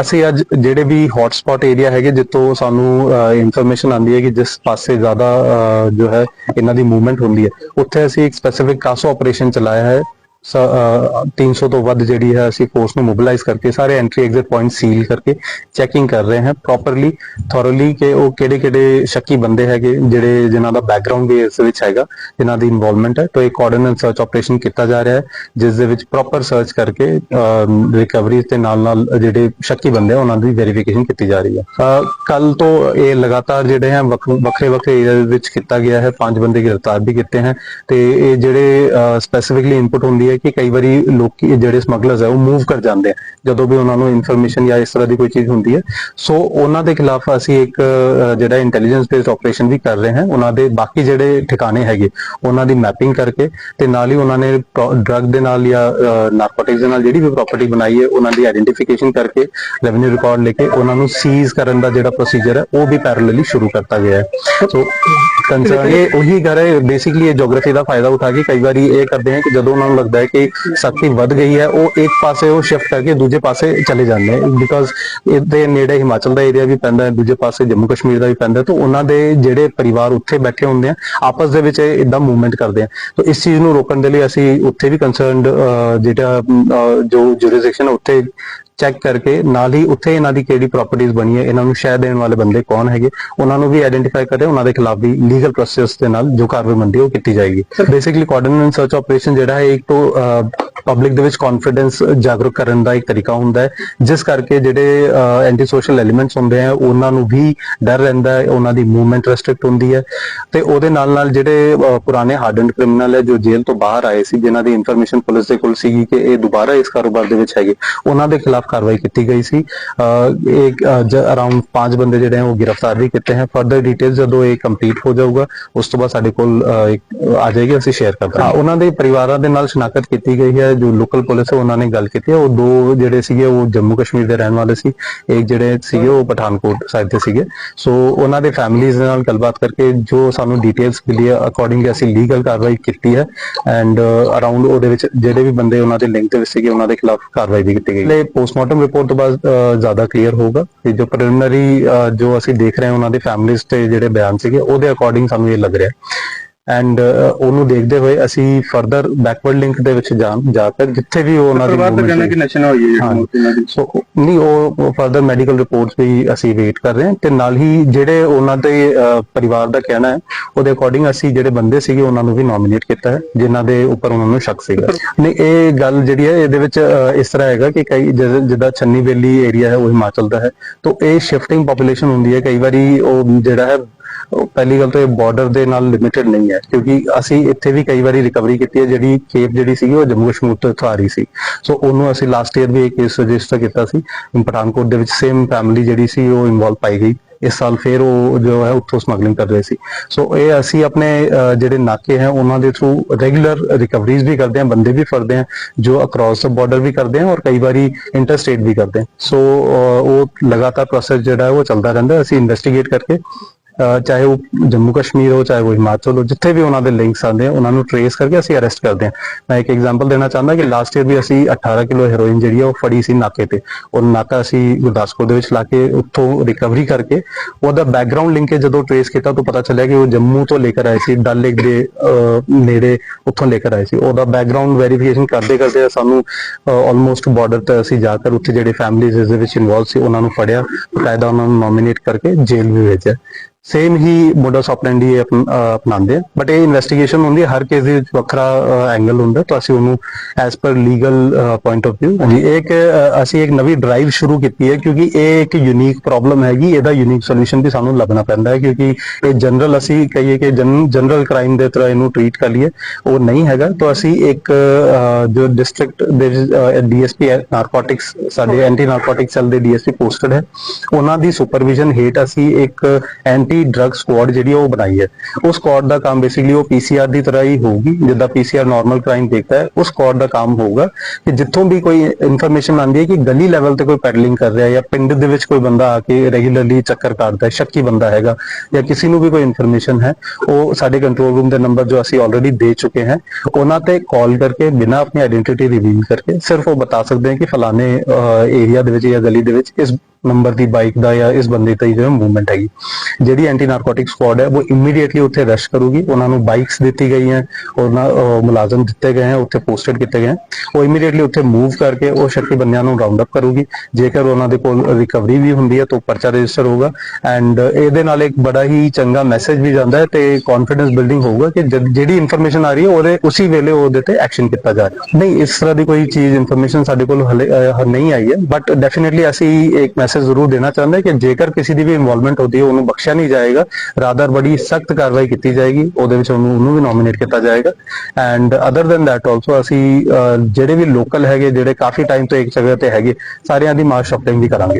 ਅਸੀਂ ਅੱਜ ਜਿਹੜੇ ਵੀ ਹੌਟ ਏਰੀਆ ਹੈਗੇ ਜਿੱਥੋਂ ਸਾਨੂੰ ਇਨਫੋਰਮੇਸ਼ਨ ਆਉਂਦੀ ਹੈ ਕਿ ਜਿਸ ਪਾਸੇ ਜ਼ਿਆਦਾ ਜੋ ਹੈ, ਇਹਨਾਂ ਦੀ ਮੂਵਮੈਂਟ ਹੁੰਦੀ ਹੈ, ਉੱਥੇ ਅਸੀਂ ਇੱਕ ਸਪੈਸੀਫਿਕ ਕਾਸੋ ਆਪਰੇਸ਼ਨ ਚਲਾਇਆ ਹੈ। 300 ਤੋਂ ਵੱਧ ਜਿਹੜੀ ਹੈ ਅਸੀਂ ਫੋਰਸ ਨੂੰ ਮੋਬਿਲਾਈਜ਼ ਕਰਕੇ ਸਾਰੇ ਐਂਟਰੀ ਐਗਜ਼ਿਟ ਪੁਆਇੰਟ ਸੀਲ ਕਰਕੇ ਚੈਕਿੰਗ ਕਰ ਰਹੇ ਹਾਂ ਪ੍ਰੋਪਰਲੀ ਥੋਰਲੀ ਕਿ ਉਹ ਕਿਹੜੇ ਕਿਹੜੇ ਸ਼ੱਕੀ ਬੰਦੇ ਹੈਗੇ ਜਿਹੜੇ ਜਿਨ੍ਹਾਂ ਦਾ ਬੈਕਗ੍ਰਾਉਂਡ ਵੀ ਇਸ ਵਿੱਚ ਹੈਗਾ, ਜਿਨ੍ਹਾਂ ਦੀ ਇਨਵੋਲਵਮੈਂਟ ਹੈ, ਤਾਂ ਇੱਕ ਆਰਡੀਨੈਂਸ ਸਰਚ ਆਪਰੇਸ਼ਨ ਕੀਤਾ ਜਾ ਰਿਹਾ ਹੈ, ਜਿਸ ਦੇ ਵਿੱਚ ਪ੍ਰੋਪਰ ਸਰਚ ਕਰਕੇ ਰਿਕਵਰੀ ਤੇ ਨਾਲ ਨਾਲ ਜਿਹੜੇ ਸ਼ੱਕੀ ਬੰਦੇ ਉਹਨਾਂ ਦੀ ਵੈਰੀਫਿਕੇਸ਼ਨ ਕੀਤੀ ਜਾ ਰਹੀ ਹੈ। ਕੱਲ ਤੋਂ ਇਹ ਲਗਾਤਾਰ ਜਿਹੜੇ ਹੈ ਵੱਖ- ਵੱਖਰੇ ਵੱਖਰੇ ਏਰੀਆ ਵਿੱਚ ਕੀਤਾ ਗਿਆ ਹੈ, ਪੰਜ ਬੰਦੇ ਗ੍ਰਿਫਤਾਰ ਵੀ ਕੀਤੇ ਹਨ ਤੇ ਇਹ ਜਿਹੜੇ ਸਪੈਸੀਫਿਕਲੀ ਇਨਪੁਟ ਹੁੰਦੀ ਹੈ ਕਿ ਕਈ ਵਾਰੀ ਲੋਕ ਜਿਹੜੇ ਸਮਗਲਰਸ ਹੈ ਉਹ ਮੂਵ ਕਰ ਜਾਂਦੇ ਆ, ਜਦੋਂ ਵੀ ਉਹਨਾਂ ਨੂੰ ਇਨਫੋਰਮੇਸ਼ਨ ਜਾਂ ਇਸ ਤਰ੍ਹਾਂ ਦੀ ਕੋਈ ਚੀਜ਼ ਹੁੰਦੀ ਹੈ। ਸੋ ਉਹਨਾਂ ਦੇ ਖਿਲਾਫ ਅਸੀਂ ਇੱਕ ਜਿਹੜਾ ਇੰਟੈਲੀਜੈਂਸ ਬੇਸਡ ਆਪਰੇਸ਼ਨ ਵੀ ਕਰ ਰਹੇ ਹਾਂ, ਉਹਨਾਂ ਦੇ ਬਾਕੀ ਜਿਹੜੇ ਠਿਕਾਣੇ ਹੈਗੇ, ਉਹਨਾਂ ਦੀ ਮੈਪਿੰਗ ਕਰਕੇ ਤੇ ਨਾਲ ਹੀ ਉਹਨਾਂ ਨੇ ਡਰੱਗ ਦੇ ਨਾਲ ਜਾਂ ਨਾਰਕੋਟਿਕਸ ਦੇ ਨਾਲ ਜਿਹੜੀ ਵੀ ਪ੍ਰਾਪਰਟੀ ਬਣਾਈ ਹੈ, ਉਹਨਾਂ ਦੀ ਆਇਡੈਂਟੀਫਿਕੇਸ਼ਨ ਕਰਕੇ ਰੈਵਨਿਊ ਰਿਕਾਰਡ ਲੈ ਕੇ ਉਹਨਾਂ ਨੂੰ ਸੀਜ਼ ਕਰਨ ਦਾ ਜਿਹੜਾ ਪ੍ਰੋਸੀਜਰ ਹੈ, ਉਹ ਵੀ ਪੈਰਲਲੀ ਸ਼ੁਰੂ ਕਰਤਾ ਗਿਆ ਹੈ। ਸੋ ਕੰਸਰਨ ਇਹ ਉਹੀ ਕਰ ਹੈ ਬੇਸਿਕਲੀ ਇਹ ਜੀਓਗ੍ਰਾਫੀ ਦਾ ਫਾਇਦਾ ਉਠਾ ਕੇ ਕਈ ਵਾਰੀ ਇਹ ਕਰਦੇ ਹਨ ਕਿ ਜਦੋਂ ਉਹਨਾਂ ਨੂੰ ਲੱਗਦਾ ਹੈ ਕਿ ਸਖਤੀ ਵੱਧ ਗਈ ਹੈ, ਉਹ ਇੱਕ ਪਾਸੇ ਉਹ ਸ਼ਿਫਟ ਕਰਕੇ ਦੂਜੇ ਪਾਸੇ ਚਲੇ ਜਾਂਦੇ ਹਨ ਬਿਕਾਜ਼ ਇਹਦੇ ਨੇੜੇ ਹਿਮਾਚਲ ਦਾ ਏਰੀਆ ਵੀ ਪੈਂਦਾ ਹੈ, ਦੂਜੇ ਪਾਸੇ ਜੰਮੂ ਕਸ਼ਮੀਰ ਦਾ ਵੀ ਪੈਂਦਾ ਹੈ, ਤਾਂ ਉਹਨਾਂ ਦੇ ਜਿਹੜੇ ਪਰਿਵਾਰ ਉੱਥੇ ਬੈਠੇ ਹੁੰਦੇ ਆ, ਆਪਸ ਦੇ ਵਿੱਚ ਇਦਾਂ ਮੂਵਮੈਂਟ ਕਰਦੇ ਆ। ਤਾਂ ਇਸ ਚੀਜ਼ ਨੂੰ ਰੋਕਣ ਦੇ ਲਈ ਅਸੀਂ ਉੱਥੇ ਵੀ ਕੰਸਰਨਡ ਜਿਹੜਾ ਜੋ ਜੁਰਿਸਡਿਕਸ਼ਨ ਉੱਥੇ ਚੈੱਕ ਕਰਕੇ ਨਾਲ ਹੀ ਉੱਥੇ ਇਹਨਾਂ ਦੀ ਕਿਹੜੀ ਪ੍ਰਾਪਰਟੀਆਂ ਬਣੀ ਹੈ ਇਹਨਾਂ ਨੂੰ ਸ਼ਹਿ ਦੇਣ ਵਾਲੇ ਬੰਦੇ ਕੌਣ ਹੈਗੇ ਉਹਨਾਂ ਨੂੰ ਵੀ ਆਇਡੈਂਟੀਫਾਈ ਕਰੇ ਉਹਨਾਂ ਦੇ ਖਿਲਾਫ ਵੀ ਲੀਗਲ ਪ੍ਰੋਸੈਸ ਦੇ ਨਾਲ ਜੋ ਕਾਰਵਾਈ ਬਣਦੀ ਹੈ ਉਹ ਕੀਤੀ ਜਾਏਗੀ। ਬੇਸਿਕਲੀ ਕੋਆਰਡੀਨੇਟ ਸਰਚ ਆਪਰੇਸ਼ਨ ਜਿਹੜਾ ਹੈ ਇੱਕ ਤੋਂ ਪਬਲਿਕ ਦੇ ਵਿੱਚ ਕੌਨਫੀਡੈਂਸ ਜਾਗਰੂਕ ਕਰਨ ਦਾ ਇੱਕ ਤਰੀਕਾ ਹੁੰਦਾ ਹੈ। ਜਿਸ ਕਰਕੇ ਜਿਹੜੇ ਐਂਟੀ ਸੋਸ਼ਲ ਐਲੀਮੈਂਟਸ ਹੁੰਦੇ ਆ ਉਹਨਾਂ ਨੂੰ ਵੀ ਡਰ ਰਹਿੰਦਾ ਹੈ ਉਹਨਾਂ ਦੀ ਮੂਵਮੈਂਟ ਰੈਸਟ੍ਰਿਕਟ ਹੁੰਦੀ ਹੈ। ਤੇ ਉਹਦੇ ਨਾਲ ਨਾਲ ਜਿਹੜੇ ਪੁਰਾਣੇ ਹਾਰਡਨਡ ਕ੍ਰਿਮੀਨਲ ਹੈ ਜੋ ਜੇਲ੍ਹ ਤੋਂ ਬਾਹਰ ਆਏ ਸੀ ਜਿਨ੍ਹਾਂ ਦੀ ਇਨਫੋਰਮੇਸ਼ਨ ਪੁਲਿਸ ਦੇ ਕੋਲ ਸੀਗੀ ਕਿ ਇਹ ਦੁਬਾਰਾ ਇਸ ਕਾਰੋਬਾਰ ਦੇ ਵਿੱਚ ਹੈਗੇ ਉਹਨਾਂ ਦੇ ਖਿਲਾਫ ਕਾਰਵਾਈ ਕੀਤੀ ਗਈ ਸੀ। ਇੱਕ ਅਰਾਊਂਡ ਪੰਜ ਬੰਦੇ ਜਿਹੜੇ ਹੈ ਉਹ ਗ੍ਰਿਫਤਾਰ ਵੀ ਕੀਤੇ ਹਨ ਫਰਦਰ ਡਿਟੇਲਸ ਜਦੋਂ ਇਹ ਕੰਪਲੀਟ ਹੋ ਜਾਊਗਾ ਉਸ ਤੋਂ ਬਾਅਦ ਸਾਡੇ ਕੋਲ ਆ ਜਾਏਗੀ ਅਸੀਂ ਸ਼ੇਅਰ ਕਰ ਦਾਂਗੇ। ਉਹਨਾਂ ਦੇ ਪਰਿਵਾਰਾਂ ਦੇ ਨਾਲ ਸ਼ਨਾਖਤ ਕੀਤੀ ਗਈ ਹੈ ਜੋ ਲੋਕਲ ਪੁਲਿਸ ਹੈ ਉਹਨਾਂ ਨੇ ਗੱਲ ਕੀਤੀ ਹੈ ਉਹ ਦੋ ਜਿਹੜੇ ਸੀਗੇ, ਉਹ ਜੰਮੂ ਕਸ਼ਮੀਰ ਦੇ ਰਹਿਣ ਵਾਲੇ ਸੀ। ਇੱਕ ਜਿਹੜੇ ਸੀਗੇ, ਉਹ ਪਠਾਨਕੋਟ ਸਾਈਡ ਦੇ ਸੀਗੇ। ਸੋ ਉਹਨਾਂ ਦੇ ਫੈਮਿਲੀਜ਼ ਨਾਲ ਗੱਲਬਾਤ ਕਰਕੇ ਜੋ ਸਾਨੂੰ ਡਿਟੇਲਸ ਮਿਲੀ ਹੈ ਅਕੋਰਡਿੰਗ ਅਸੀਂ ਲੀਗਲ ਕਾਰਵਾਈ ਕੀਤੀ ਹੈ। ਐਂਡ ਅਰਾਊਂਡ uh, ਉਹਦੇ ਵਿੱਚ ਜਿਹੜੇ ਵੀ ਬੰਦੇ ਉਹਨਾਂ ਦੇ ਲਿੰਕ ਦੇ ਵਿੱਚ ਸੀਗੇ, ਉਹਨਾਂ ਦੇ ਖਿਲਾਫ ਕਾਰਵਾਈ ਵੀ ਕੀਤੀ ਗਈ। ਲਈ ਪੋਸਟਮਾਰਟਮ ਰਿਪੋਰਟ ਤੋਂ ਬਾਅਦ ਜ਼ਿਆਦਾ ਕਲੀਅਰ ਹੋਊਗਾ ਕਿ ਜੋ ਪ੍ਰੀਲਿਮਿਨਰੀ ਜੋ ਅਸੀਂ ਦੇਖ ਰਹੇ ਹਾਂ, ਉਹਨਾਂ ਦੇ ਫੈਮਿਲੀਜ਼ ਤੇ ਜਿਹੜੇ ਬਿਆਨ ਸੀਗੇ, ਉਹਦੇ ਅਕੋਰਡਿੰਗ ਸਾਨੂੰ ਇਹ ਲੱਗ ਰਿਹਾ। ਐਂਡ ਉਹਨੂੰ ਦੇਖਦੇ ਹੋਏ ਅਸੀਂ ਫਰਦਰ ਬੈਕਵਰਡ ਲਿੰਕ ਦੇ ਵਿੱਚ ਜਾ ਜਾ ਕੇ ਜਿੱਥੇ ਵੀ ਉਹ ਉਹਨਾਂ ਦੀ ਕਹਿੰਦਾ movement ਕਿ ਨਸ਼ਾ ਹੋਈ ਹੈ ਹਾਂ। ਸੋ ਨਹੀਂ ਉਹ ਫਰਦਰ ਮੈਡੀਕਲ ਰਿਪੋਰਟਸ ਵੀ ਅਸੀਂ ਵੇਟ ਕਰ ਰਹੇ ਹਾਂ ਤੇ ਨਾਲ ਹੀ ਜਿਹੜੇ ਉਹਨਾਂ ਦੇ ਪਰਿਵਾਰ ਦਾ ਕਹਿਣਾ ਹੈ ਉਹਦੇ ਅਕੋਰਡਿੰਗ ਅਸੀਂ ਜਿਹੜੇ ਬੰਦੇ ਸੀਗੇ ਉਹਨਾਂ ਨੂੰ ਵੀ ਨੋਮੀਨੇਟ ਕੀਤਾ ਹੈ ਜਿਨ੍ਹਾਂ ਦੇ ਉੱਪਰ ਉਹਨਾਂ ਨੂੰ ਸ਼ੱਕ ਸੀਗਾ। ਨਹੀਂ ਇਹ ਗੱਲ ਜਿਹੜੀ ਹੈ ਇਹਦੇ ਵਿੱਚ ਇਸ ਤਰ੍ਹਾਂ ਹੈਗਾ ਕਿ ਕਈ ਜਿਦ- ਚੰਨੀ ਬੇਲੀ ਏਰੀਆ ਹੈ ਉਹ ਹਿਮਾਚਲ ਦਾ ਹੈ। ਤਾਂ ਇਹ ਸ਼ਿਫਟਿੰਗ ਪੋਪੂਲੇਸ਼ਨ ਹੁੰਦੀ ਹੈ ਕਈ ਵਾਰੀ ਉਹ ਜਿਹੜਾ ਹੈ ਪਹਿਲੀ ਗੱਲ ਤਾਂ ਇਹ ਬਾਰਡਰ ਦੇ ਨਾਲ ਲਿਮਿਟਡ ਨਹੀਂ ਹੈ, ਕਿਉਂਕਿ ਅਸੀਂ ਇੱਥੇ ਵੀ ਕਈ ਵਾਰੀ ਰਿਕਵਰੀ ਕੀਤੀ ਹੈ, ਜਿਹੜੀ ਕੇਪ ਜਿਹੜੀ ਸੀਗੀ ਉਹ ਜੰਮੂ ਕਸ਼ਮੀਰ ਤੋਂ ਇੱਥੋਂ ਆ ਰਹੀ ਸੀ। ਸੋ ਉਹਨੂੰ ਅਸੀਂ ਲਾਸਟ ਈਅਰ ਵੀ ਇੱਕ ਕੇਸ ਰਜਿਸਟਰ ਕੀਤਾ ਸੀ ਪਠਾਨਕੋਟ ਦੇ ਵਿੱਚ ਸੇਮ ਫੈਮਿਲੀ ਜਿਹੜੀ ਸੀ ਉਹ ਇਨਵੋਲਵ ਪਾਈ ਗਈ। ਇਸ ਸਾਲ ਫੇਰ ਉਹ ਜੋ ਹੈ ਉੱਥੋਂ ਸਮਗਲਿੰਗ ਕਰ ਰਹੇ ਸੀ। ਸੋ ਇਹ ਅਸੀਂ ਆਪਣੇ ਜਿਹੜੇ ਨਾਕੇ ਹੈ, ਉਹਨਾਂ ਦੇ ਥਰੂ ਰੈਗੂਲਰ ਰਿਕਵਰੀਜ਼ ਵੀ ਕਰਦੇ ਹਾਂ, ਬੰਦੇ ਵੀ ਫੜਦੇ ਹਾਂ, ਜੋ ਅਕ੍ਰੋਸ ਬਾਰਡਰ ਵੀ ਕਰਦੇ ਹਾਂ ਔਰ ਕਈ ਵਾਰੀ ਇੰਟਰਸਟੇਟ ਵੀ ਕਰਦੇ ਹਾਂ। ਸੋ ਉਹ ਲਗਾਤਾਰ ਪ੍ਰੋਸੈਸ ਜਿਹੜਾ ਹੈ ਉਹ ਚੱਲਦਾ ਰਹਿੰਦਾ ਅਸੀਂ ਇਨਵੈਸਟੀਗੇਟ ਕਰਕੇ ਚਾਹੇ ਉਹ ਜੰਮੂ ਕਸ਼ਮੀਰ ਹੋ, ਚਾਹੇ ਉਹ ਹਿਮਾਚਲ ਹੋ, ਜਿੱਥੇ ਵੀ ਉਹਨਾਂ ਦੇ ਲਿੰਕਸ ਆਉਂਦੇ ਆ, ਉਹਨਾਂ ਨੂੰ ਟਰੇਸ ਕਰਕੇ ਅਸੀਂ ਅਰੈਸਟ ਕਰਦੇ ਹਾਂ। ਮੈਂ ਇੱਕ ਐਗਜ਼ਾਮਪਲ ਦੇਣਾ ਚਾਹੁੰਦਾ ਕਿ ਲਾਸਟ ਈਅਰ ਵੀ ਅਸੀਂ 18 ਕਿਲੋ ਹੈਰੋਇਨ ਜਿਹੜੀ ਆ, ਉਹ ਫੜੀ ਸੀ ਨਾਕੇ ਤੇ। ਉਹ ਨਾਕਾ ਅਸੀਂ ਗੁਰਦਾਸਪੁਰ ਦੇ ਵਿੱਚ ਲਾ ਕੇ ਉੱਥੋਂ ਰਿਕਵਰੀ ਕਰਕੇ, ਉਹਦਾ ਬੈਕਗ੍ਰਾਉਂਡ ਲਿੰਕ ਜਦੋਂ ਟਰੇਸ ਕੀਤਾ ਤਾਂ ਪਤਾ ਚੱਲਿਆ ਕਿ ਉਹ ਜੰਮੂ ਤੋਂ ਲੈ ਕੇ ਆਏ ਸੀ ਡਲ ਲੇਕ ਦੇ ਨੇੜੇ ਉੱਥੋਂ ਲੈ ਕੇ ਆਏ ਸੀ। ਉਹਦਾ ਬੈਕਗ੍ਰਾਉਂਡ ਵੈਰੀਫਿਕੇਸ਼ਨ ਕਰਦੇ ਕਰਦੇ ਸਾਨੂੰ ਆਲਮੋਸਟ ਬਾਰਡਰ ਤੇ ਅਸੀਂ ਜਾ ਕੇ ਉੱਥੇ ਜਿਹੜੇ ਫੈਮਿਲੀਜ਼ ਇਸ ਦੇ ਵਿੱਚ ਇਨਵੋਲਵ ਸੀ, ਉਹਨਾਂ ਨੂੰ ਫੜਿਆ। ਬਕਾਇਦਾ ਉਹਨਾਂ ਨੂੰ ਨੋਮੀਨੇਟ ਕਰਕੇ ਜੇਲ੍ਹ ਵੀ ਭੇਜਿਆ। ਸੇਮ ਹੀ ਮੋਡਸ ਆਪਰੈਂਡੀ ਅਪਣਾਉਂਦੇ ਆ। ਬਟ ਇਹ ਇਨਵੈਸਟੀਗੇਸ਼ਨ ਹੁੰਦੀ ਹੈ ਹਰ ਕੇਸ ਦੇ ਵਿੱਚ ਵੱਖਰਾ ਐਂਗਲ ਹੁੰਦਾ ਤਾਂ ਅਸੀਂ ਉਹਨੂੰ as per legal point of View ਹਾਂਜੀ ਇੱਕ ਅਸੀਂ ਇੱਕ ਨਵੀਂ ਡਰਾਈਵ ਸ਼ੁਰੂ ਕੀਤੀ ਹੈ ਕਿਉਂਕਿ ਇਹ ਇੱਕ ਯੂਨੀਕ ਪ੍ਰੋਬਲਮ ਹੈਗੀ ਇਹਦਾ ਯੂਨੀਕ ਸੋਲੂਸ਼ਨ ਵੀ ਸਾਨੂੰ ਲੱਭਣਾ ਪੈਂਦਾ ਹੈ ਕਿਉਂਕਿ ਇਹ ਜਨਰਲ ਅਸੀਂ ਕਹੀਏ ਕਿ ਜਨਰਲ ਕ੍ਰਾਈਮ ਦੇ ਤਰ੍ਹਾਂ ਇਹਨੂੰ ਟ੍ਰੀਟ ਕਰ ਲਈਏ ਉਹ ਨਹੀਂ ਹੈਗਾ। ਤਾਂ ਅਸੀਂ ਇੱਕ ਜੋ ਡਿਸਟ੍ਰਿਕਟ ਦੇ ਡੀਐਸਪੀ ਨਾਰਕੋਟਿਕਸ ਸਾਡੇ ਐਂਟੀ ਨਾਰਕੋਟਿਕ ਸੈੱਲ ਦੇ ਡੀਐਸਪੀ ਪੋਸਟਡ ਹੈ ਉਹਨਾਂ ਦੀ ਸੁਪਰਵਿਜ਼ਨ ਹੇਠ ਅਸੀਂ ਇੱਕ ਐਂਟੀ ਐਂਟੀ ਡਰਗ ਸਕੁਆਡ ਜਿਹੜੀ ਉਹ ਬਣਾਈ ਹੈ। ਉਹ ਸਕੁਆਡ ਦਾ ਕੰਮ ਬੇਸਿਕਲੀ ਉਹ ਪੀਸੀਆਰ ਦੀ ਤਰ੍ਹਾਂ ਹੀ ਹੋਊਗੀ, ਜਿੱਦਾਂ ਪੀਸੀਆਰ ਨਾਰਮਲ ਕ੍ਰਾਈਮ ਦੇਖਦਾ ਹੈ, ਉਹ ਸਕੁਆਡ ਦਾ ਕੰਮ ਹੋਊਗਾ। ਕਿ ਜਿੱਥੋਂ ਵੀ ਕੋਈ ਇਨਫੋਰਮੇਸ਼ਨ ਆਉਂਦੀ ਹੈ ਕਿ ਗਲੀ ਲੈਵਲ ਤੇ ਕੋਈ ਪੈਡਲਿੰਗ ਕਰ ਰਿਹਾ ਹੈ ਜਾਂ ਪਿੰਡ ਦੇ ਵਿੱਚ ਕੋਈ ਬੰਦਾ ਆ ਕੇ ਰੈਗੂਲਰਲੀ ਚੱਕਰ ਕੱਢਦਾ ਹੈ, ਸ਼ੱਕੀ ਬੰਦਾ ਹੈਗਾ ਜਾਂ ਕਿਸੇ ਨੂੰ ਵੀ ਕੋਈ ਇਨਫੋਰਮੇਸ਼ਨ ਹੈ, ਉਹ ਸਾਡੇ ਕੰਟਰੋਲ ਰੂਮ ਦੇ ਨੰਬਰ ਜੋ ਅਸੀਂ ਆਲਰੇਡੀ ਦੇ ਚੁੱਕੇ ਹਾਂ, ਉਹਨਾਂ ਤੇ ਕਾਲ ਕਰਕੇ ਬਿਨਾਂ ਆਪਣੀ ਆਇਡੈਂਟੀਟੀ ਰਿਵੀਲ ਕਰਕੇ ਸਿਰਫ ਉਹ ਬਤਾ ਸਕਦੇ ਹਾਂ ਕਿ ਫਲਾਣੇ ਏਰੀਆ ਦੇ ਵਿੱਚ ਜਾਂ ਗਲੀ ਦੇ ਵਿੱਚ ਇਸ ਨੰਬਰ ਦੀ ਬਾਈਕ ਦਾ ਜਾਂ ਇਸ ਬੰਦੇ ਦਾ ਜਿਹੜਾ ਮੂਵਮੈਂਟ ਹੈਗੀ, ਜਿਹੜੀ ਐਂਟੀ ਨਾਰਕੋਟਿਕ ਸਕੁਆਡ ਹੈ, ਉਹ ਇਮੀਡੀਏਟਲੀ ਉੱਥੇ ਰਸ਼ ਕਰੂਗੀ। ਉਹਨਾਂ ਨੂੰ ਬਾਈਕਸ ਦਿੱਤੀ ਗਈਆਂ, ਉਹਨਾਂ ਮੁਲਾਜ਼ਮ ਦਿੱਤੇ ਗਏ ਹਨ ਉੱਥੇ ਪੋਸਟਡ ਕੀਤੇ ਗਏ ਹਨ ਉਹ ਇਮੀਡੀਏਟਲੀ ਉੱਥੇ ਮੂਵ ਕਰਕੇ ਉਹ ਸ਼ੱਕੀ ਬੰਦਿਆਂ ਨੂੰ ਰਾਉਂਡ ਅਪ ਕਰੂਗੀ। ਜੇਕਰ ਉਹਨਾਂ ਦੇ ਕੋਲ ਰਿਕਵਰੀ ਵੀ ਹੁੰਦੀ ਹੈ, ਤਾਂ ਪਰਚਾ ਰਜਿਸਟਰ ਹੋਊਗਾ। ਐਂਡ ਇਹਦੇ ਨਾਲ ਇੱਕ ਬੜਾ ਹੀ ਚੰਗਾ ਮੈਸੇਜ ਵੀ ਜਾਂਦਾ ਹੈ ਤੇ ਕੌਨਫੀਡੈਂਸ ਬਿਲਡਿੰਗ ਹੋਊਗਾ ਕਿ ਜਿਹੜੀ ਇਨਫੋਰਮੇਸ਼ਨ ਆ ਰਹੀ ਹੈ, ਉਹਦੇ, ਉਸੇ ਵੇਲੇ ਉਹਦੇ ਤੇ ਐਕਸ਼ਨ ਕੀਤਾ ਜਾ ਰਿਹਾ। ਨਹੀਂ, ਇਸ ਤਰ੍ਹਾਂ ਦੀ ਕੋਈ ਚੀਜ਼ ਇਨਫੋਰਮੇਸ਼ਨ ਸਾਡੇ ਕੋਲ ਹਲੇ ਨਹੀਂ ਆਈ ਹੈ ਬਟ ਡੈਫੀਨਿਟਲੀ ਅਸੀਂ ਇੱਕ ਮੈਸੇਜ ਜ਼ਰੂਰ ਦੇਣਾ ਚਾਹੁੰਦੇ ਹਾਂ ਕਿ ਜੇਕਰ ਕਿਸੇ ਦੀ ਵੀ ਇਨਵੋਲਵਮੈਂਟ ਹੁੰਦੀ ਹੈ ਉਹਨੂੰ ਬਖਸ਼ਿਆ ਨਹੀਂ ਜਾਏਗਾ ਰਾਦਰ ਬੜੀ ਸਖਤ ਕਾਰਵਾਈ ਕੀਤੀ ਜਾਏਗੀ ਉਹਦੇ ਵਿੱਚ ਉਹਨੂੰ ਉਹਨੂੰ ਵੀ ਨੋਮੀਨੇਟ ਕੀਤਾ ਜਾਏਗਾ। And other than that also ਅਸੀਂ ਅਹ, ਜਿਹੜੇ ਵੀ ਲੋਕਲ ਹੈਗੇ ਜਿਹੜੇ ਕਾਫੀ ਟਾਈਮ ਤੋਂ ਇੱਕ ਜਗ੍ਹਾ ਤੇ ਹੈਗੇ ਸਾਰਿਆਂ ਦੀ ਮਾਸ ਸ਼ਾਪਿੰਗ ਵੀ ਕਰਾਂਗੇ।